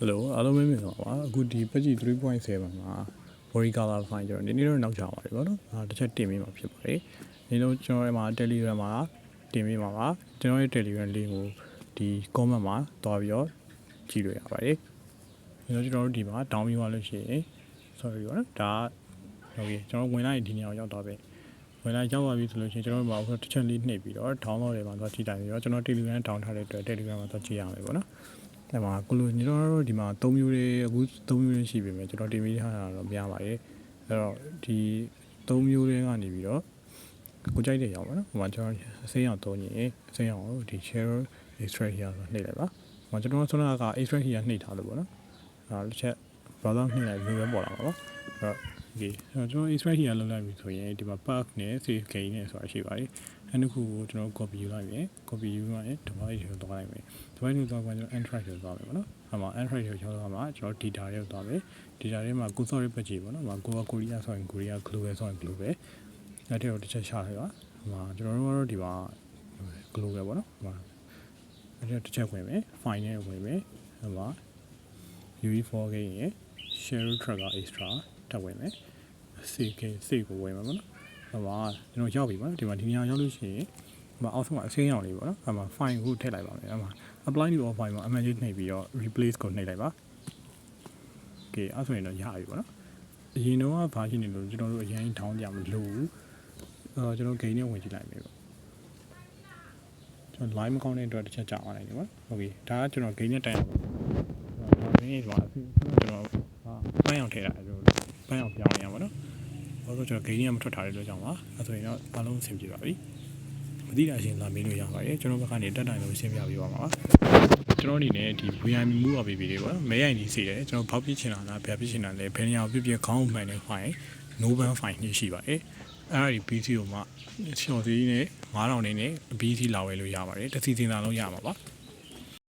ဟယ်လိုအားလုံးပဲမြင်ပါပါအခုဒီ patch 3.7မှာ body color file ကျွန်တော်နည်းနည်းတော့နောက်ကျပါတယ်ဗောနော်အာတစ်ချက်တင်ပေးမှာဖြစ်ပါတယ်ဒီလိုကျွန်တော်ဒီမှာ Telegram မှာတင်ပေးမှာပါကျွန်တော်ရဲ့ Telegram link ကိုဒီ comment မှာတွားပြီးတော့ကြည့်လို့ရပါတယ်ဒီလိုကျွန်တော်တို့ဒီမှာ down ပြီးသွားလို့ရှိရင် sorry ဗောနော်ဒါက okay ကျွန်တော်ဝင်လိုက်ရင်ဒီနေရာကိုရောက်တော့ပဲဝင်လိုက်ရောက်သွားပြီဆိုလို့ရှိရင်ကျွန်တော်တို့မှာအခုတစ်ချက်လေးနှိပ်ပြီးတော့ download တွေမှာသွားကြည့်တိုင်းပြီးတော့ကျွန်တော် Telegram down ထားတဲ့အတွက် Telegram မှာသွားကြည့်ရမယ်ဗောနော် အဲ့မှာကိုလိုညီတော်တို့ဒီမှာ၃မျိုးလေးအခု၃မျိုးလေးရှိပြီမယ်ကျွန်တော်တင်ပေးထားတာတော့များပါတယ်အဲ့တော့ဒီ၃မျိုးလေးကနေပြီးတော့ကိုကြိုက်တဲ့ရောင်ပါနော်ဟိုမှာကျွန်တော်အစိမ်းရောင်သုံးရင်အစိမ်းရောင်ကိုဒီ share extract here ဆိုနှိပ်လိုက်ပါဟိုမှာကျွန်တော်ဆွမ်းနာက extract here နှိပ်ထားလို့ပေါ့နော်အဲ့တစ်ချက် browser နှိပ်လိုက်ပြီးပဲပေါ်လာပါတော့အဲ့တော့ဒီကျွန်တော် extract here လုပ်လိုက်ပြီဆိုရင်ဒီမှာ path နဲ့ save gain နဲ့ဆိုတာရှိပါတယ် အဲ့ဒီခုကိုကျွန်တော် copy ယူလိုက်ပြီ copy ယူလိုက်ရင် device ကိုသွားလိုက်မယ် device ကိုသွားပြန်ကျွန်တော် android ကိုသွားမယ်ပေါ့နော်အဲ့မှာ android ကိုရောက်တော့မှကျွန်တော် data တွေကိုသွားမယ် data တွေမှာ go sorry ပတ်ကြည့်ပေါ့နော်ဟိုမှာ go korea ဆိုရင် korea global ဆိုရင် global အဲ့ဒီတော့တစ်ချက်ရှာလိုက်ပါဟိုမှာကျွန်တော်တို့ကတော့ဒီမှာ global ပေါ့နော်ဟိုမှာအဲ့ဒီတစ်ချက်ဝင်မယ် file နဲ့ဝင်မယ်ဟိုမှာ UE4K ရယ် share tracker extra တက်ဝင်မယ် CK စိတ်ကိုဝင်မှာပေါ့နော် ဟိုမှာကျွန်တော်ရောက်ပြီပေါ့နော်ဒီမှာဒီနေရာရောက်လို့ရှိရင်ဟိုမှာအောက်ဆုံးမှာအစိမ်းရောင်လေးပေါ့နော်အဲ့မှာ file ကိုထည့်လိုက်ပါမယ်အဲ့မှာ apply new of file မှာ image နှိပ်ပြီးတော့ replace ကိုနှိပ်လိုက်ပါ okay အဲ့ဆိုရင်တော့ရပြီပေါ့နော်အရင်တော့ဘာရှိနေလို့ကျွန်တော်တို့အရင်ထောင်းကြမလို့ဘူးအဲကျွန်တော် gain နဲ့ဝင်ကြည့်လိုက်မယ်ပေါ့ကျွန်တော် line မကောင်းတဲ့အတွက်တစ်ချက်ကြာသွားနိုင်တယ်ပေါ့ okay ဒါကကျွန်တော် gain နဲ့တိုင်အောင်ဒါ gain ဆိုတာကျွန်တော်ဟာပန်းအောင်ထည့်တာကျွန်တော်ပန်းအောင်ပြောင်းနေရပါတော့ ဘာလို့ကျွန်တော် gain ကမထွက်ထားတဲ့အတွက်ကြောင့်ပါအဲဆိုရင်တော့အားလုံးအဆင်ပြေပါပြီမသိတာရှင်လာမေးလို့ရပါတယ်ကျွန်တော်ဘက်ကနေတက်တိုင်လို့ရှင်းပြပေးပါမှာပါကျွန်တော်အနေနဲ့ဒီ VIM မူအပီပီတွေပေါ့နော်မဲရိုင်နေစီတယ်ကျွန်တော်ဘောက်ပြစ်ချင်တာလားဗျာပြစ်ချင်တာလဲဘယ်နေရာကိုပြစ်ပြစ်ခေါင်းမှန်တဲ့ file no ban file ညရှိပါတယ်အဲ့ဒါဒီ PC ကိုမှရှော့စီးနဲ့9000နေနဲ့ PC လာဝယ်လို့ရပါတယ်တစ်စီစဉ်သာလုံးရမှာပါ